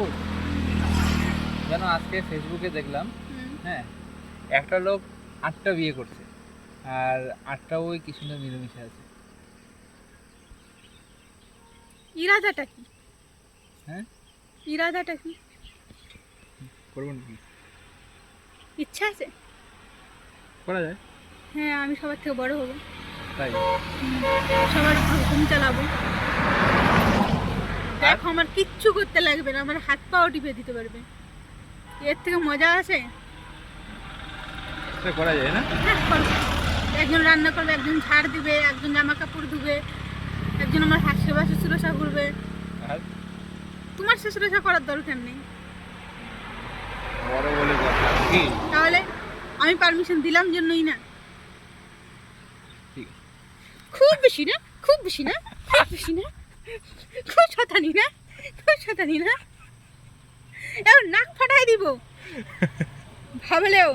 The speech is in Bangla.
খুব যেন আজকে ফেসবুকে দেখলাম হ্যাঁ একটা লোক আটটা বিয়ে করছে আর আটটা ওই কি সুন্দর মিলেমিশে আছে। ইরাদাটা কি? হ্যাঁ? ইরাদাটা কি? করবেন কি ইচ্ছা আছে? করা যায়। হ্যাঁ আমি সবার থেকে বড় হব। তাই? সবার হুকুম চালাবো। দেখো আমার কিচ্ছু করতে লাগবে না আমার হাত পাও টিপে দিতে পারবে। এর থেকে মজা আছে করা যায় না? হ্যাঁ, একজন রান্না করবে একজন ঝাড় দিবে একজন জামা কাপড় ধুবে একজন আমার হাত সেবা শুশ্রূষা করবে তোমার শুশ্রূষা করার দরকার নেই। তাহলে আমি পারমিশন দিলাম জন্যই না। খুব বেশি না খুব বেশি না খুব বেশি না। শতানি না? খুব শতানি না? নাক ফাটাই দিব। ভাবলেও